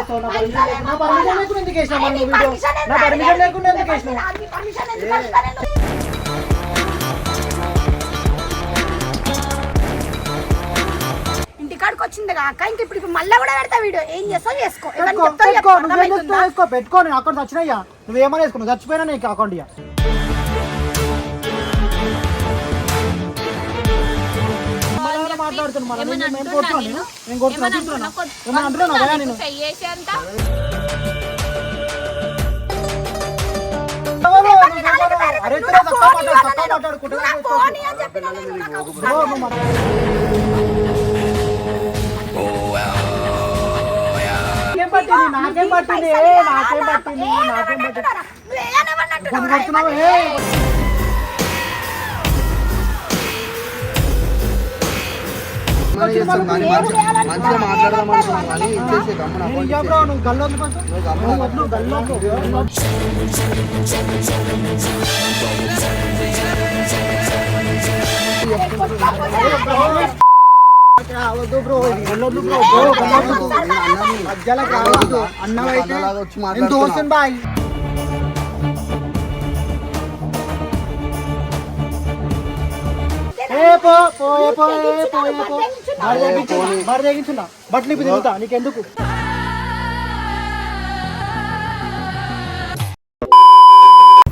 చేస్తావు? నా పర్మిషన్ లేకుండా- నా పర్మిషన్ లేకుండా ఎందుకు వేసినావు మరి నువ్వు వీడియో? నా పర్మిషన్ లేకుండా ఎందుకు వేసినావు? ఇంటికాడికి వచ్చింది కాక ఇంక ఇప్పుడు ఇప్పుడు మళ్ళీ కూడా పెడతా వీడియో. ఏం చేస్తావు? చేసుకో. పెట్టుకో, చెప్తావు? పెట్టుకో, చెప్పు, నువ్వేం అర్థమవుతుందా? చేస్తావో? వేసుకో, పెట్టుకో నేను అకౌంట్ వచ్చినాయ్యా నువ్వు ఏమైనా వేసుకో నువ్వు చచ్చిపోయినా నీకు అకౌంట్ ఇయ్య. నాకేం పట్టింది? నాకేం పట్టింది? నాకేం పట్టింది? బ్రో బ్రో గల్లొద్దు మధ్యలోకి రావద్దు అన్నవైతే అన్నలాగా వచ్చి నేను మాట్లాడుతున్నా. దోస్తుని బాయ్ ఏ పో పో ఏ పో ఏ పో ఏ పో. మరి తెగించున్నా బట్టలు ఇప్పుడు తిరుగుతా నీకెందుకు?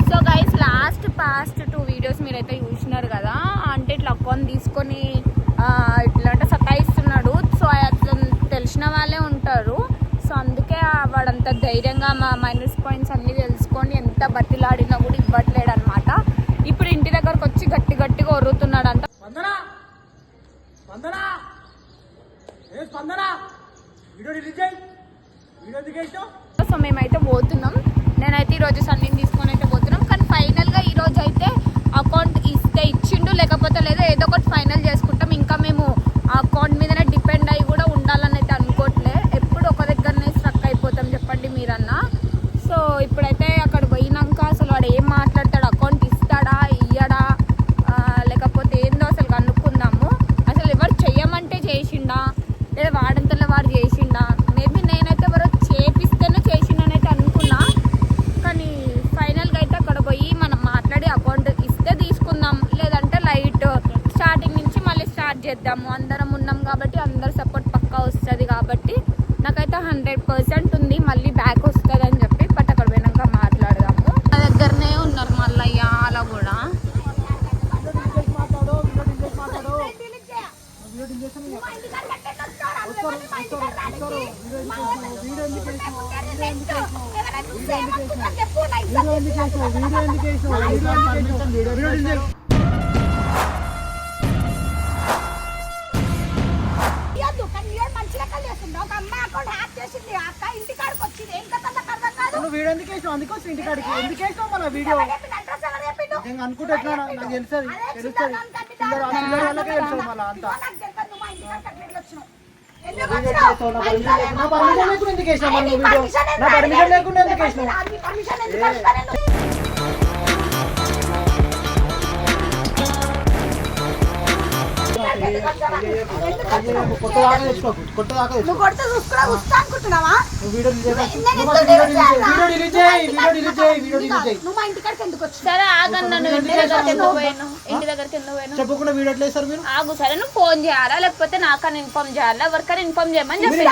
So guys last past two videos మీరైతే చూసినారు కదా అంటే ఇట్లా అకౌంట్ తీసుకొని ఇట్లా అంటే సతాయిస్తున్నాడు. సో అతను తెలిసిన వాళ్ళే ఉంటారు. సో అందుకే వాడంత ధైర్యంగా మా మైనస్ పాయింట్స్ అన్ని తెలుసుకొని ఎంత బతిలాడినా కూడా ఇవ్వట్లేడు అనమాట ఇప్పుడు ఇంటి దగ్గరకు వచ్చి గట్టి గట్టిగా ఒరుతున్నాడు అంట స్పందన స్పందన ఏ స్పందన వీడియో రిలీజ్ చేయి వీడియో ఎందుకు వేసినావు సో మేమైతే పోతున్నాం. నేనైతే ఈరోజు సన్నీని తీసుకొని అయితే పోతున్నాం. కానీ ఫైనల్గా ఈరోజు అయితే అకౌంట్ ఇస్తే ఇచ్చిండు లేకపోతే లేదో ఏదో ఒకటి ఫైనల్ చేసుకుంటాం. ఇంకా మేము ఆ అకౌంట్ మీదనే డిపెండ్ అయ్యి కూడా ఉండాలని అయితే అనుకోవట్లే ఎప్పుడు ఒక దగ్గరనే స్ట్రక్ అయిపోతాం చెప్పండి మీరన్నా. సో ఇప్పుడైతే అక్కడ పోయినాక అసలు వాడు ఏం మాట్లాడతాడు? అకౌంట్ ఇస్తాడా? ఇయ్యడా? లేకపోతే ఏందో అసలు కనుక్కుందాము. అసలు ఎవరు చెయ్యమంటే చేసిండా? లేదా వాడంతలో వాడు చేసి నాకైతే హండ్రెడ్ పర్సెంట్ ఉంది మళ్ళీ బ్యాక్ వస్తుంది అని చెప్పి బట్ అక్కడ పోయినాక మాట్లాడదాము. నా దగ్గరనే ఉన్నారు మళ్ళీ అలా కూడా. మాట్లాడు వీడియో ఎందుకు వీడియో చేస్తుండు. ఒక అమ్మాయి అకౌంట్ హ్యాక్ చేసింది అక్క ఇంటికాడికి వచ్చింది ఏం కథ నాకు అర్థం కాదు నువ్వు వీడియో ఎందుకు వేసినావు అందుకోసం ఇంటికాడికి ఎందుకు వేసినావు మన వీడియో? అడ్రస్ ఎవరు చెప్పిండు? నేను అనుకుంటే ఎట్లా నాకు తెలుస్తుంది తెలుస్తుంది పిల్లలు ఆ పిల్లల తెలుస్తుంది మళ్ళీ అంతా నా పర్మిషన్ లేకుండా- ఎందుకు వేసినావు నా పర్మిషన్ లేకుండా ఎందుకు వేసినావు సరే ఆగన్న నువ్వు ఇంటి దగ్గరికి ఎందుకు పోయాను? ఇంటి దగ్గరికి ఎందుకు పోయాను? చెప్పకుండా వీడియో ఎట్లా వేస్తారు మీరు? ఆగు సరే నువ్వు ఫోన్ చేయాలా? లేకపోతే నాకని ఇన్ఫార్మ్ చేయాలా? ఎవరికైనా ఇన్ఫార్మ్ చేయమని చెప్పి.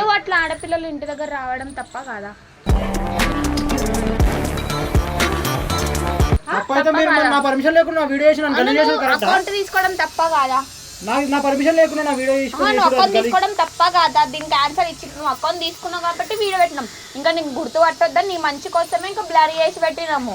నువ్వు అట్లా ఆడపిల్లలు ఇంటి దగ్గర రావడం తప్ప కాదా పర్మిషన్ లేకుండా వీడియో అకౌంట్ తీసుకోవడం తప్ప కాదా నాకు నా పర్మిషన్ లేకుండా నా వీడియో ఆ, తీసుకొని నువ్వు అకౌంట్ గలీజ్ తీసుకోవడం తప్ప కాదా దీనికి ఆన్సర్ ఇచ్చి నువ్వు అకౌంట్ తీసుకున్నావు కాబట్టి వీడియో పెట్టినాం. ఇంకా నీకు గుర్తు పట్టొద్దని నీ మంచి కోసమే ఇంకా బ్లర్ చేసి పెట్టినాము.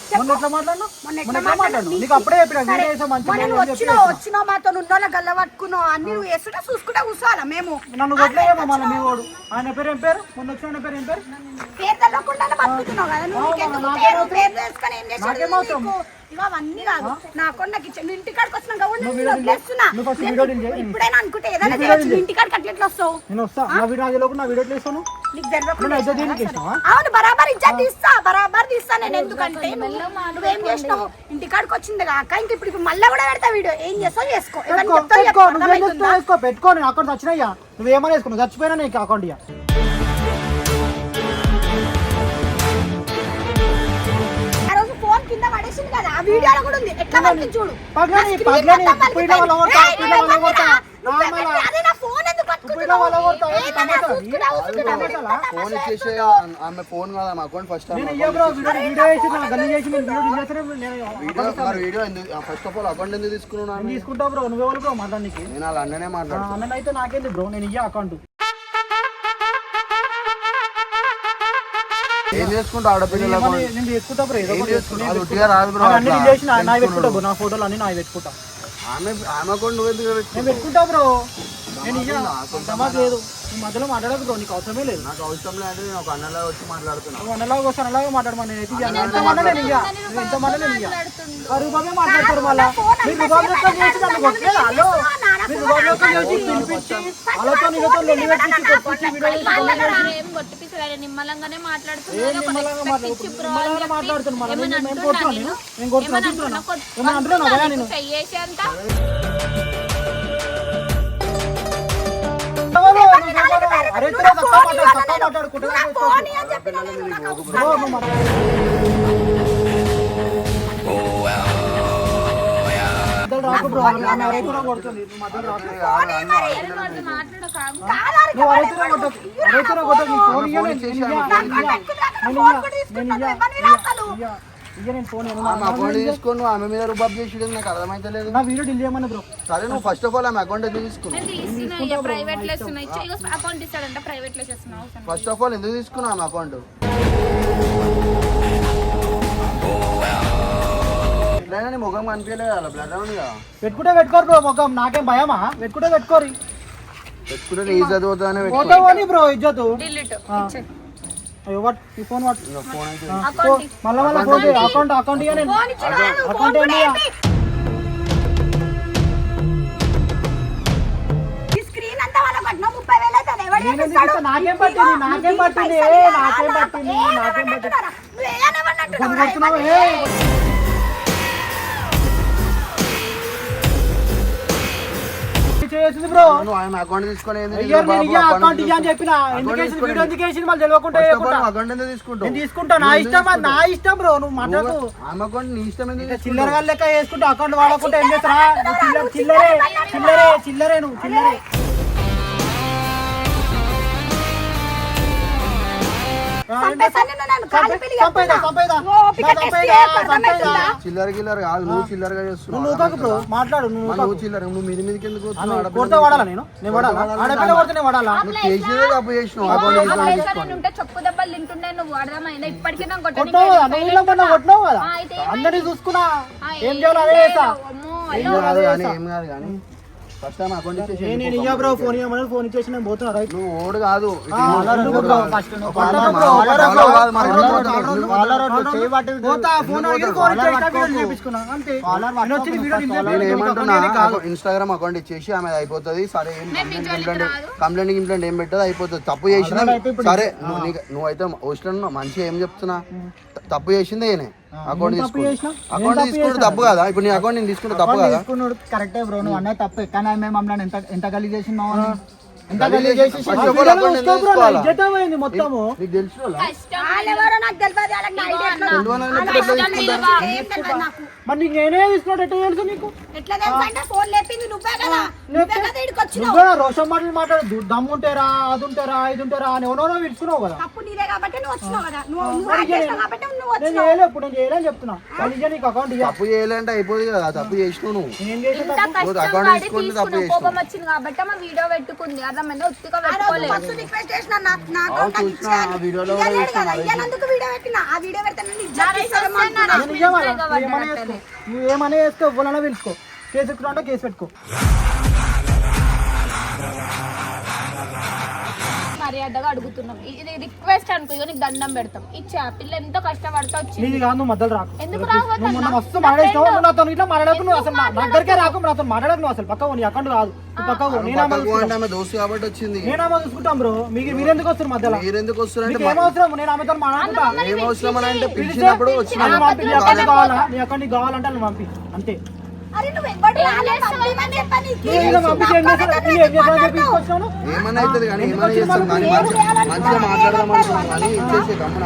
మొన్న ఎట్లా మొన్న ఎట్లా? నీకు అప్పుడే చెప్పిన వీడియో మంచి చెప్పిన. వచ్చినావు మాతో ఉన్నోళ్ళ గల్ల పట్టుకున్నావు. అన్ని నువ్వు చూసుకుంటే కూర్చోవాలా మేము? నన్ను కొట్టలేమో మళ్ళీ మీ వాడు. ఆయన పేరు ఏం పేరు? మొన్న వచ్చిన ఆయన పేరు ఏం పేరు? పేరు తెలవకుండానే బతుకుతున్నావు కదా నువ్వు. అవును, నీకెందుకు నాకేం పేరు? అవసరం? పేరు తెలుసుకొని ఏం చేసాడు ఇగో అవన్నీ కాదు. నా కొండకి ఇచ్చే నువ్వు ఇంటికాడికి వచ్చినాక కూడా నువ్వు నేను వీడియో వదిలేస్తున్నా నువ్వు ఫస్ట్ నేను వీడియో డిలీట్ చేయి. ఇప్పుడైనా అనుకుంటే ఏదైనా చేయొచ్చు. అట్లా ఎట్లా వస్తావు? అవును బరాబర్ ఇచ్చా తీస్తా బరాబర్ తీస్తా నేను ఎందుకంటే నువ్వు- వచ్చింది కాక ఇంక ఇప్పుడు మళ్ళీ కూడా పెడతా వీడియో. ఏం చేస్తావు చేసుకో. చెప్తావు పెట్టుకో. నేను అకౌంట్ వచ్చినాయ్యా వేసుకో చచ్చిపోయినా నీకు అకౌంట్ ఇయ్య. కింద పడేసింది కదా ఆ వీడియోలో కూడా ఉంది. ఎట్లా పడుతుంది చూడు? పగలని, నా screen పగలని, మొత్తం ఇప్పుడు వాళ్ళ పగిలిపోయింది. కొడతా, ఏయ్, ఇప్పుడు వాళ్ళ నువ్వు కొడతా. నువ్వు నార్మల్ పెట్టిన- అదే నా ఫోన్ ఎందుకు కొడతా, ఇచ్చేసే? ఆమె ఫోన్ కాదు ఆమె అకౌంట్ ఫస్ట్ నేను ఇయ్య బ్రో వీడియో వీడియో చేసి నా గల్లి చేసి నేను వీడియో డిలీట్ చేస్తేనే నేను వీడియో మరి వీడియో ఎందుకు ఫస్ట్ ఆఫ్ ఆల్ అకౌంట్ ఎందుకు తీసుకున్నావు నేను తీసుకుంటా బ్రో నువ్వెవరు బ్రో మాట్లాడడానికి? నేను అలా అన్ననే మాట్లాడుతాను అన్న అయితే నాకేంది బ్రో నేను ఇయ్య అకౌంట్ ఏం చేసుకుంటావు ఆడపిల్లల ఏమని నేను తీసుకుంటా బ్రో ఏదో ఏం ఒకటి చేసుకుంటావు? అది ఉట్టిగా రాదు బ్రో అన్ని అట్లా. డిలీట్ చేసి నా నా పెట్టుకుంటా పెట్టుకున్నాడు. బ్రో నా ఫోటోలు అన్ని నా పెట్టుకుంటా. ఆమె ఆమె అకౌంట్ నువ్వు ఎందుకు నేను పెట్టుకున్నావు? పెట్టుకుంటా బ్రో. నేను ఇయ్య నాకు సమాజ్ లేదు. ఈ మధ్యలో మాట్లాడదు బ్రో నీకు అవసరమే లేదు. నాకు అవసరం లేదు నేను ఒక అన్నలా వచ్చి మాట్లాడుతున్నా. నువ్వు అన్నలాగా వస్తాను అలాగే మాట్లాడమని నేను అయితే. ఎంత మాట నేను ఇయ్య నువ్వు ఎంత మాట నేను ఇయ్య? ఆ రూపాయమే మాట్లాడతారు మళ్ళా. మీరు రూపాయలు లెక్క చేసి నన్ను కొట్టలేదు హలో? మీరు రూపాయలు లెక్క చేసి పిలిపించి వాళ్ళతో నీళ్ళతో లొల్లి పెట్టించి కొట్టించి వీడియో చేసి లొల్లి చేసి ఏం కొట్టిపిస్తారు నిమ్మలంగానే ఏం మాట్లాడుతున్నారు నిమ్మలంగా మాట్లాడు నిమ్మలంగా మాట్లాడుతాను మళ్ళీ ఏమని నేను అంటున్నా కొడుతున్నా నేను? నేను నేను కొడుతున్నా ఏమని తింటున్నా అంటున్నా? కొట్- ఏమన్నా అంటున్నా అంటున్నా నేను నీకు చెయ్యేసి అంత అరే ఇద్దరు తక్కువ మాట్లాడు తక్కువ మాట్లాడు తీసుకొని నువ్వు ఆమె మీద రూపాయి చేసి నాకు అర్థమైతే లేదు నా వీడియో డిలీట్ చేయమని బ్రో సరే నువ్వు ఫస్ట్ ఆఫ్ ఆల్ ఆమె అకౌంట్ ఎందుకు తీసుకున్నావు ప్రైవేట్ అకౌంట్ ఇస్తాడంట ప్రైవేట్ ఫస్ట్ ఆఫ్ ఆల్ ఎందుకు తీసుకున్నావు ఆమె అకౌంట్? ఎట్లయినా ముఖం కనిపించలేదు కదా బ్లడ్ కదా. పెట్టుకుంటే పెట్టుకోరు బ్రో ముఖం. నాకేం భయమా? పెట్టుకుంటే పెట్టుకోరి. పెట్టుకుంటే నీ ఇజ్జత్ పోతుందనే ఫోటో పెట్టుకో అని బ్రో ఇజ్జతు. వాట్? ఈ ఫోన్ వాట్? ఫోన్ అకౌంట్ మళ్ళా మళ్ళీ ఫోన్ చేయి. అకౌంట్ అకౌంట్ ఇయ్య నేను అకౌంట్ ఏంటి? నాకేం పట్టింది? నీకు పట్టింది? నాకేం పట్టింది? నాకేం పట్టింది? చేసింది బ్రో నువ్వు అకౌంట్ తీసుకొని అకౌంట్ ఇయ్య అని తీసుకొని- చెప్పిన? ఎందుకు account వేసింది తీసుకొని వీడియో ఎందుకు వేసింది మళ్ళీ తెలియకుండా ఎందుకు తీసుకుంటావు? నేను తీసుకుంటా నా ఇష్టం అది నా? ఇష్టం బ్రో నువ్వు మాట్లాడు. ఆమె అకౌంట్ నీ ఇష్టం ఎందుకు? చిల్లర లెక్క వేసుకుంటా అకౌంట్ వాడకుంటే ఏం చేస్తారా? చిల్లరే చిల్లరే చిల్లరే నువ్వు చిల్లరే. చిల్లర గిల్లర కాదు నువ్వు చిల్లరగా నువ్వు చేస్తున్నావు నువ్వు కాకు బ్రో మాట్లాడు నువ్వు చిల్లర నువ్వు మీది మీదకి ఎందుకు కొడితే వాడాలా నేను? నేను వాడాలా? ఆడపిల్ల కొడితే నేను వాడాలా? నువ్వు చేసేదే తప్పు చేసినావు చెప్పు దెబ్బలు నువ్వు అర్థమైందా? ఇప్పటికీ నాకు కొట్టినావు కదా కదా? అందరినీ చూసుకున్నా. ఏం చేయాలో అదే ఏం కాదు కానీ ఏం కాదు కానీ. ఫస్ట్ టైం అకౌంట్ ఇచ్చేసి నేను ఇయ్యా బ్రో ఫోన్ ఇవ్వమని ఫోన్ ఇచ్చేసి నేను పోతున్నా రైట్ నువ్వు ఓడు కాదు ఇన్స్టాగ్రామ్ అకౌంట్ ఇచ్చేసి ఆమె అయిపోతుంది సరే కంప్లైంట్. కంప్లైంట్ ఏం పెట్టదు అయిపోతుంది తప్పు చేసిన సరే నువ్వు నువ్వైతే వచ్చిన మంచిగా ఏం చెప్తున్నా తప్పు చేసింది ఈయనే అకౌంట్ చేసినా? నేను అకౌంట్ తీసుకుంటే చేసినా? తప్పు కదా? ఇప్పుడు నీ అకౌంట్ నేను తీసుకుంటే తప్పు కదా? తీసుకున్నాడు కరెక్టే బ్రో నువ్వు అన్నది తప్పే. కానీ మేము మమ్మల్ని ఎంత ఎంత గలీజ్ చేసినావు మొత్తము. మరి నీకు నేనే తీసుకున్నాడు ఎట్లా తెలుసు నీకు? ఎట్లా తెలుసు అంటే ఫోన్ లేపింది నువ్వే కదా. నువ్వే కదా ఇక్కడికి వచ్చినావు. నువ్వే రోషన్ మాటలు మాట్లాడు దు- దమ్ము ఉంటేరా అది ఉంటేరా ఇది ఉంటేరా అని ఎవరో విడుచుకున్నావు కదా. తప్పు నీదే కాబట్టి నువ్వు వచ్చినావు కదా. నువ్వు నువ్వు మరి యాడ్ చేసినావు కాబట్టి నువ్వు నేను వచ్చినావు. చేయలే ఇప్పుడు నేను చేయలేని చెప్తున్నా. నీకు అకౌంట్ తప్పు చేయాలంటే అయిపోదు కదా. తప్పు చేసినావు నువ్వు. ఇంత తప్పు తీసుకుంటే చేసినావు. కోపం వచ్చింది కాబట్టి వీడియో పెట్టుకుంది. ఏందో ఉత్తిగా పెట్టుకోలేదు. రిక్వెస్ట్ చేసిన వీడియో పెట్టిన? ఆ వీడియో పెడితే నువ్వు చేసుకో ఎవరైనా పిలుచుకో కేసు ఎక్కువ కేసు పెట్టుకో. మర్యాదగా అడుగుతున్నాం. ఇది రిక్వెస్ట్ అనుకో ఇగో నీకు దండం పెడతాం. ఇచ్చే ఆ పిల్ల ఎంతో కష్టపడుతూ వచ్చింది. నీది కాదు నువ్వు మధ్యలో రాకు. ఎందుకు నువ్వు రావద్దన్నా? మొన్న మస్తు నా మాట్లాడినావు friend. నువ్వు నాతో ఇట్లా మాట్లాడకు నువ్వు అసలు నా నా దగ్గరికే రాకు నువ్వు నాతో మాట్లాడకు నువ్వు అసలు. పక్కకు నీ అకౌంట్ కాదు. నువ్వు పక్కకు ఆమె దోస్తు కాబట్టి వచ్చింది. నేనామా చూసుకుంటాం బ్రో. మీకు మీరెందుకు వస్తారు మధ్యలో? మీరు ఎందుకు వస్తున్నారంటే మీకు నేను ఆమెతో మాట్లాడుకుంటా. ఏం అవసరం అని అంటే పిలిచినప్పుడు నన్ను వచ్చిన పంపి నీ అకౌంట్ కావాలా? నీ అకౌంట్ నీకు కావాలంటే పంపి. అంతే. ఏమన్నా అవుతుంది కానీ ఏమన్నా చేస్తాం కానీ మంచిగా మాట్లాడదాం అనుకున్నాం కానీ ఇచ్చేసే గమ్మున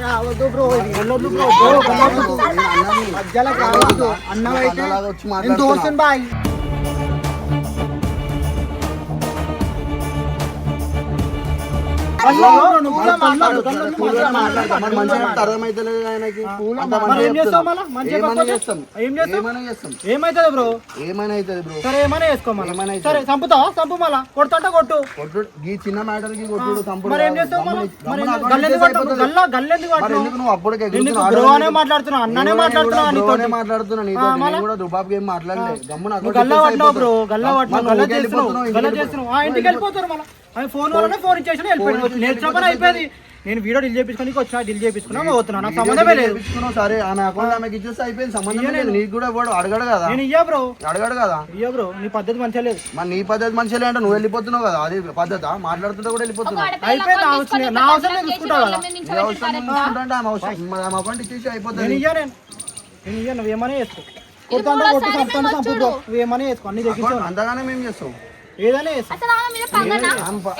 రావద్దు బ్రో బ్రో బ్రో రావద్దు అన్నవైతే. దోస్తుని బాయ్ ఏమైతుంది బ్రో? ఏమైనా అవుతుంది బ్రో? సరే ఏమైనా వేసుకో ఏమైనా మళ్ళా అవుతుంది. సరే చంపుతావా? చంపు మళ్ళా. కొడుతుంటే కొట్టు. ఈ చిన్న మ్యాటర్కి కొట్టుడు మరి ఏం. చేస్తావు. గల్ల గల్లెందుకు నువ్వు అప్పుడే మాట్లాడుతున్నావు? అన్ననే మాట్లాడుతున్నావు మాట్లాడుతున్నా నీతో నేను? కూడా దుబాబ్ గేమ్ మాట్లాడలే గమ్మున గల్లా పట్టినావు బ్రో. గల్లా పట్టినావు గల్లా చేస్తున్నావు గల్లా చేస్తున్నావు. ఆ ఇంటికి వెళ్ళిపోతారు మళ్ళీ. ఫోన్ వల్లనే ఫోన్ ఇచ్చేసి వెళ్ళిపోయాడు. నేర్చుకోపని అయిపోయింది. నేను వీడియో డిల్ చేపించుకొని వచ్చినా డిల్ చేపించుకున్నా పోతున్నా. నాకు సంబంధమే లేదు. సరే ఆమె అకౌంట్ ఆమెకి ఇచ్చేసి అయిపోయింది సంబంధం లేదు. నీకు కూడా వాడు అడగడు కదా. నేను ఇయ్యా బ్రో. అడగడు కదా. ఇయ్యా బ్రో నీ పద్ధతి మంచిగా లేదు. మరి నీ పద్ధతి మనిషి అంటే నువ్వు వెళ్ళిపోతున్నావు కదా అది పద్ధత? మాట్లాడుతుంటే కూడా వెళ్ళిపోతున్నావు. అయిపోయింది నా అవసరం నా అవసరం నేను చూసుకుంటా కదా. నీ అవసరం చూసుకుంటే ఆమె అవసరం మరి ఆమె అకౌంట్ ఇచ్చేసి నేను అయిపోతుంది. ఇయ్యా నేను. నేను ఇయ్యా నువ్వు ఏమైనా వేసుకో కొడుతుంటే కొట్టు చంపుతాను చంపు బ్రో నువ్వు ఏమైనా వేసుకో అన్ని తెగించావు అంతగానే మేము చేస్తాం. ఏదైనా అసలు ఆమె మీద పగనా?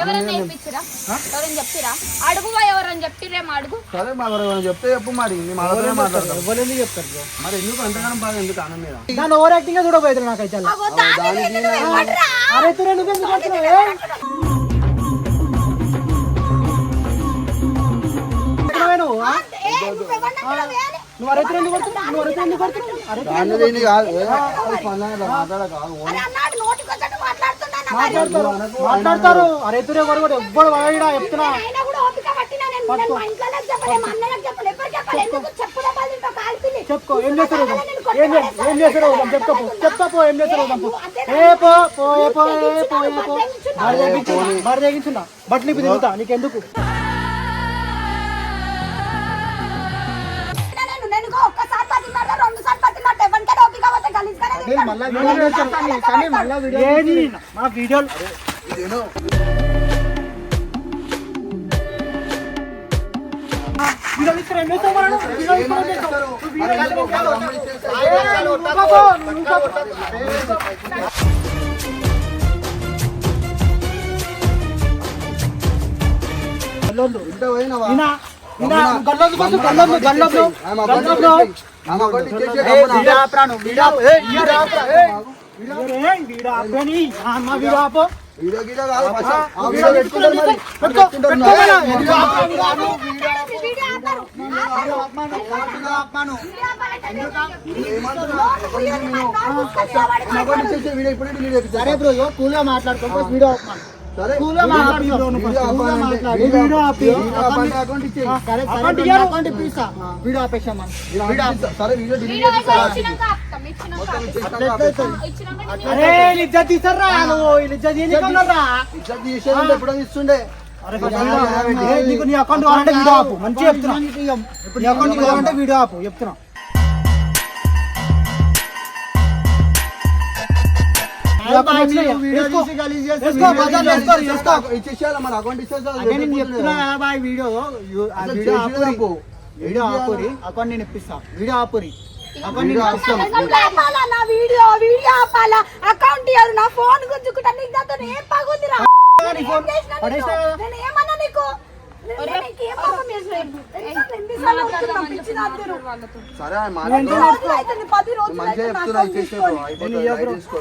ఎవరైనా నేర్పించిరా? ఎవరైనా చెప్పిరా? అడుగువా ఎవరైనా చెప్పిరేమో అడుగు. సరే మరి ఎవరైనా చెప్తే చెప్పు మరి. మేము అలాగే మాట్లాడతాం. ఎవరు ఎందుకు చెప్తారు బ్రో? మరి ఎందుకు అంతగానం బాగా ఎందుకు ఆమె మీద? దాని ఓవర్ యాక్టింగ్ చూడబోయేది నాకైతే అలా. అగో దాని మీద నువ్వు? అరే నువ్వు ఎవరినన్నా వేయాలి? నువ్వు అరే తురే ఎందుకు కొడుతున్నావు? నువ్వు అరే తురే ఎందుకు కొడుతున్నావు? అరే తురే దాన్ని దీన్ని కాదు ఏ, అది స్పందన ఇట్లా మాట్లాడ కాదు అరే అన్నాడు నోటికి వచ్చాడు మాట్లాడుతున్నాను మరి. మాట్లాడతారు తురే ఎవ్వడు వాడా చెప్తున్నా చెప్పుకో ఏం చేస్తారు? ఏం ఏం చేస్తారు? చెప్పుకో పో. చెప్తా పో ఏం చేస్తారు. ఏ పో పో ఏ పో ఏ పో ఏ పో మరి తెగించున్నా మరి తెగించున్నా బట్టలు ఇప్పుడు తిరుగుతా నీకెందుకు నువ్వు ఊరుకోపో. గల్లోళ్ళు. ఇంత గమ్మున- గల్లోళ్ళు కోసం గల్లోళ్ళు, గల్లోళ్ళు, గల్లోళ్ళు. సరే బ్రో ఇగో కూల్గా మాట్లాడుకో. ఫస్ట్ వీడియో ఆపమాను. ఎప్పుడో ఇస్తుండే. నీకు నీ అకౌంట్ కావాలంటే వీడియో ఆపు. మంచిగా చెప్తున్నా. నీ అకౌంట్ కావాలంటే వీడియో ఆపు. చెప్తున్నా. ఇచ్చేసేయాలి మన అకౌంట్ ఇచ్చేసేయాలి వీడియో వీడియో ఆపురి. ఆపు. వీడియో ఆపురి. అకౌంట్ నేను ఇప్పిస్తా. వీడియో ఆపురి. అకౌంట్ నేను వీడియో ఇప్పిస్తాను అకౌంట్ ఆపాలా నా వీడియో? వీడియో ఆపాలా? అకౌంట్ ఇయ్యరు. నా ఫోన్ గుంజుకుంటా. నీకు దాంతో ఏం పగుందిరా? నేను ఏమన్నా నీకు? సరే మంచిగా చెప్తున్నా తీసుకో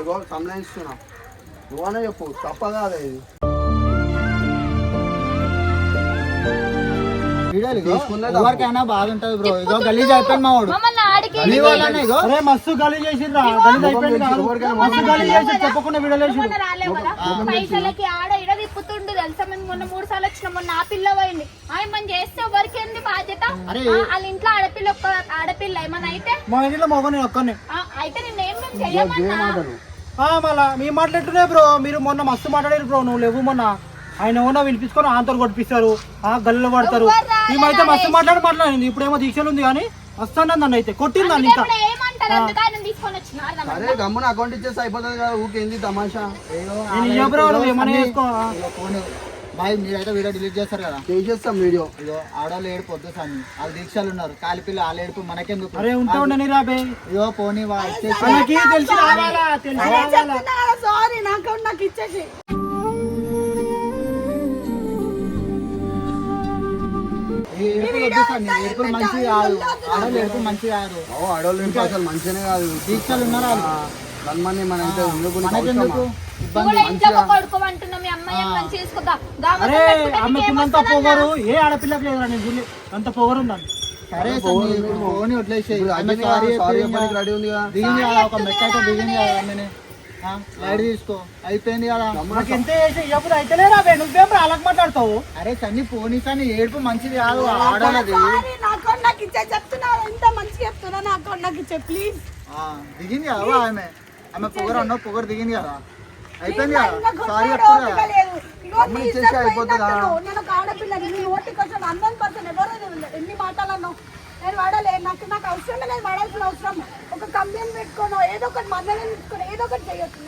ఇగో సంలాయిస్తున్నా నువ్వనే చెప్పు తప్ప కాదు ఇది. ఎవరికైనా బాధ ఉంటది బ్రో. ఇగో గలీజ్ అయిపోయింది మా వాడు. మమ్మల్ని ఆడికి నీ వల్లనే ఇగో. అరే మస్తు గలీజ్ చేసిండ్రా. గలీజ్ అయిపోయింది కాదు. మస్తు గలీజ్ చేసి చెప్పకుండా విడలేసి మొన్న రాలేవు కదా పైసలకి ఆడ ఇడ తిప్పుతుండు తెలుసా మేము మొన్న మూడు సార్లు వచ్చినాం మొన్న ఆ పిల్ల పోయింది. ఆయన మనం చేస్తే ఎవరికి ఏంది బాధ్యత? వాళ్ళ ఇంట్లో ఆడపిల్ల ఒక్క ఆడపిల్ల ఏమన్నా అయితే? మా ఇంట్లో మగ నేను ఒక్కనే ఆ, అయితే నేనేం మేము చెయ్యమన్నా మళ్ళా మీ మాట్లాడుతున్నాయి బ్రో. మీరు మొన్న మస్తు మాట్లాడారు బ్రో. నువ్వు లేవు మొన్న. ఆయన ఏమన్నా వినిపించుకొని ఆంతో కొట్టిస్తారు ఆ గల్లు పడతారు మేమైతే మస్తు మాట్లాడి మాట్లాడింది ఇప్పుడేమో దీక్షలు ఉంది కానీ వస్తాను నన్ను అయితే. కొట్టింది నన్ను ఇంకా. ఇప్పుడు అరే గమ్మున అకౌంట్ ఇచ్చేస్తే అయిపోతుంది కదా. ఊకేంది తమాషా? బాయ్ మీరైతే వీడియో డిలీట్ చేస్తారు కదా? చేసేస్తాం వీడియో. ఇగో ఆడవాళ్ళు ఏడుపు వద్దు సామి. వాళ్ళు దీక్షలు ఉన్నారు. కాలిపిల్ల వాళ్ళ ఏడుపు మనకెందుకు? అరే ఉంటా ఉండని రాబే ఇగో పోనీ వా ఇచ్చేసి. మనకి తెలిసి రావాలా తెలిసి రావాలా? సారీ నాకు నాకు ఇచ్చేసి. ఈ ఏడుపులు వద్దు సామి. ఏడుపులు మంచిది కాదు. ఆడవాళ్ళు ఏడుపు మంచిది కాదు. ఓ ఆడవాళ్ళు అసలు మంచిగానే కాదు. దీక్షలు ఉన్నారు సన్మాన్ని మన ఇంత నీకు ఆమెకున్నంత పొగరు. ఏ ఆడపిల్లకి లేదురా నేను చూడలే అంత పొగరు ఉందని సరే ఫోన్ వదిలేసేయి. రెడీ ఉంది కదా. దిగింది కదా ఒక మెట్ అయితే దిగింది కదా లైట్ తీసుకో. అయిపోయింది కదా. నాకు ఎంత చేసి ఇవ్వదు అయితే రాబే నువ్వేం అలాగ మాట్లాడతావు? అరే సన్ని పోనీ సన్ని ఏడుపు మంచిది కాదు. ఆడాలది సారీ నా అకౌంట్ నాకు ఇచ్చే చెప్తున్నా ఎంత మంచిగా చెప్తున్నా నా అకౌంట్ నాకు ఇచ్చే ప్లీజ్ ఆ, దిగింది కదా ఆమె. ఆమె పొగరు అన్న పొగరు దిగింది కదా. అయిపోయింది కదా? సారీ అమ్మ ఇచ్చేస్తే అయిపోతుందా? నేను ఒక ఆడపిల్లని నీ నోటికి వచ్చిన అందరి పర్సన్ ఎవరో. ఎన్ని మాటలు అన్నావు? నేను వాడలే. నాకు నాకు అవసరం లేదు వాడాల్సిన అవసరం. ఒక కంప్లైంట్ పెట్టుకోను ఏదో ఒకటి తీసుకొని ఏదో ఒకటి చేయొచ్చు.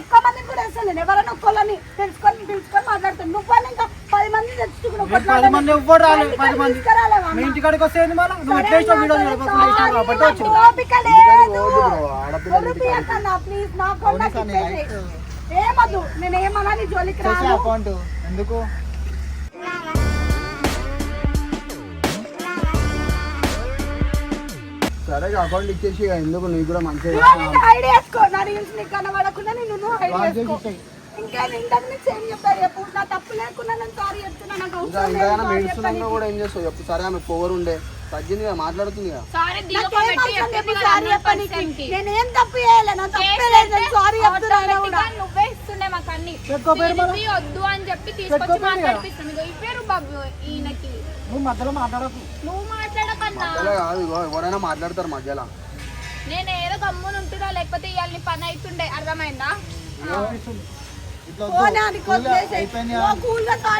ఎక్కువ మందిని కూడా వేస్తాను. నేను ఎవరైనా ఒక్కళ్ళని తెలుసుకొని తెలుసుకొని మాట్లాడుతాను. నువ్వు ఇంకా పది మంది తెచ్చుకున్నావు ఏ పది మంది ఎవ్వరు రాలేదు పది మంది. మీ ఇంటికాడికి వస్తే ఏంది మళ్ళీ? నువ్వు ఎట్లా ఇష్టం వీడియో చూడకుండా ఇష్టం కాబట్టి కొడుకు ఏమద్దు నీ జోలికి రాను. అకౌంట్. ఎందుకు? సరే అకౌంట్ ఇచ్చేసి ఎందుకు? నీకు కూడా మంచిగా హైడ్ చేసుకో నా రీల్స్ నీకు కనబడకుండా నేను చేసుకో ఇంకా నీకు నా తప్పు లేకుండా నేను సారీ చెప్తున్నా నాకు ఇంకా అవసరం లేదు ఇంతగానో sorry మెడుస్తున్నా చెప్పనీకి. కూడా ఏం చేస్తావు చెప్పు సరే ఆమె పొగరు ఉండే. తగ్గింది కదా మాట్లాడుతుంది కదా. సారీ నాకు ఏం అవసరం లేదు sorry చెప్పనీకి. నేనేం తప్పు చేయలే నా తప్పే లేదు నేను సారీ చెప్తున్నాను కూడా. నువ్వే ఇస్తుండే మాకు అన్ని పెట్టుకోపోయారు మరి. తిరిగి వద్దు అని చెప్పి తీసుకొచ్చి పెట్టుకోపోయారు కదా. మాట్లాడిపిస్తాం ఇగో ఈ పేరు బాబు ఈయనకి. నువ్వు మధ్యలో మాట్లాడకు. నువ్వు మాట్లాడకన్నా. మధ్యలో కాదు ఇగో ఎవరైనా మాట్లాడతారు మధ్యలో. నేను ఏదో గమ్మున ఉంటున్నా లేకపోతే ఇవాళ పని అవుతుండే అర్థమైందా?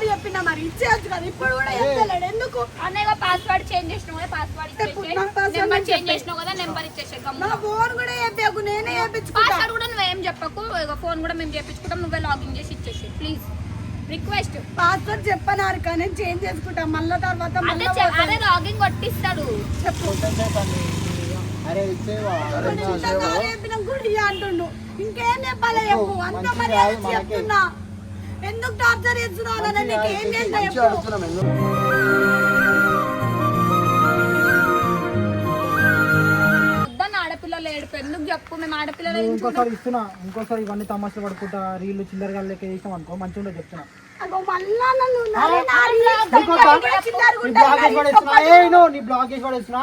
చెప్పినా మరి. ఇచ్చేయచ్చు కదా? ఇప్పుడు కూడా చెప్తలేడు ఎందుకు? అన్నయ్య పాస్వర్డ్ చేంజ్ చేసినావు పాస్వర్డ్ నెంబర్ చేంజ్. చేసినావు కదా నెంబర్ ఇచ్చేసే నా ఫోన్ కూడా చెప్పకు నేనే చెప్పించుకుంటా పాస్వర్డ్ కూడా నువ్వేం చెప్పకు. ఫోన్ కూడా మేము చేపించుకుంటాం నువ్వే లాగిన్ చేసి ఇచ్చేసి ప్లీజ్ రిక్వెస్ట్ పాస్వర్డ్ చెప్పనారు కానీ చేంజ్ చేసుకుంటా. మళ్ళా తర్వాత అదే మళ్ళా చె- అదే లాగిన్ కొట్టిస్తాడు. చెప్పు. అరే ఇచ్చేవా సారీ చెప్పిన గుడి అంటుండు. ఇంకేం చెప్పాలి చెప్పు? అంత మరి. చెప్తున్నా. ఎందుకు టార్చర్ చేస్తున్నావు అన్న నీకు ఏం చేస్తా చెప్పు. ఆడపిల్లలు ఏడుపు. ఎందుకు చెప్పు? మేము ఆడపిల్లలు ఇంకోసారి ఇస్తున్నా. ఇంకోసారి ఇవన్నీ తమాషలు పడుకుంటా రీళ్ళు చిల్లరగా లెక్క చేసాం అనుకో మంచిగా ఉండదు చెప్తున్నా. నన్ను నీ బ్లాక్ వేసి పడేస్తున్నా.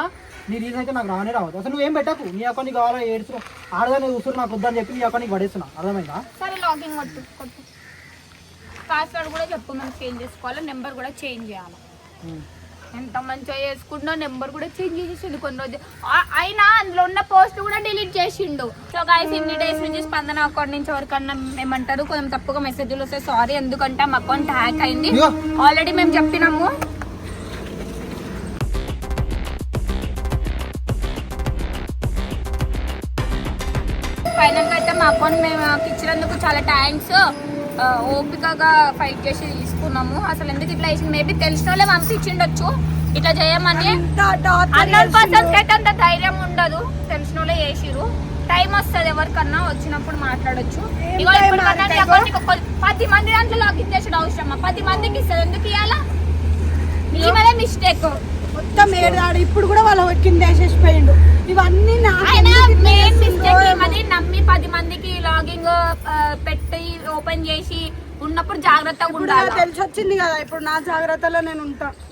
నో రీజన్ అయితే నాకు రానే రావద్దు. అసలు నువ్వేం పెట్టకు. నీ అకౌంట్ నీకు కావాలా ఏడుస్తు ఆడదాన్ని చూస్తున్నా నాకు వద్దని చెప్పి నీ అకౌంట్ నీకు పడేస్తున్నా. అర్థమైందా? సరే లాగిన్ కొట్టు కొట్టు. పాస్వర్డ్ కూడా చెప్పు మేము చేంజ్ చేసుకోవాలి? నెంబర్ కూడా చేంజ్ చేయాలి? ఎంత మంచిగా చేసుకుంటున్నా నెంబర్ కూడా చేంజ్ చేసేసిండు కొన్ని రోజు అయినా అందులో ఉన్న పోస్ట్ కూడా డిలీట్ చేసిండు. సో గాయస్ ఇన్ని డేస్ నుంచి స్పందన అకౌంట్ నుంచి ఎవరికన్నా ఏమంటారు? కొంచెం తప్పుగా మెసేజ్లు వస్తాయి సారీ ఎందుకంటే మా అకౌంట్ హ్యాక్ అయింది. ఆల్రెడీ మేము చెప్పినాము. ఫైనల్గా అయితే మా అకౌంట్ మేము ఇచ్చినందుకు చాలా థ్యాంక్స్. ఓపికగా ఫైట్ చేసి తీసుకున్నాము. అసలు ఎందుకు ఇట్లా వేసింది మేబీ తెలిసిన వాళ్ళే పంపించిండొచ్చు ఇట్లా చేయమని హండ్రెడ్ పర్సెంట్ అయితే అంత ధైర్యం ఉండదు. తెలిసిన వాళ్ళే చేసిరు టైం వస్తుంది ఎవరికన్నా వచ్చినప్పుడు మాట్లాడొచ్చు. పది మంది దాంట్లో లాగిన్ చేసిన అవసరమా? పది మందికి ఇస్తుంది. ఎందుకు ఇవ్వాలా మిస్టేక్ మొత్తం ఏడాడు ఇప్పుడు కూడా వాళ్ళ కింద వేసేసిపోయిండు. ఇవన్నీ మెయిన్ మిస్టేక్. అది నమ్మి పది మందికి లాగింగ్ పెట్టి ఓపెన్ చేసి ఉన్నప్పుడు జాగ్రత్తగా ఉండాలి? తెలిసి వచ్చింది కదా ఇప్పుడు నా జాగ్రత్తలో నేను ఉంటా.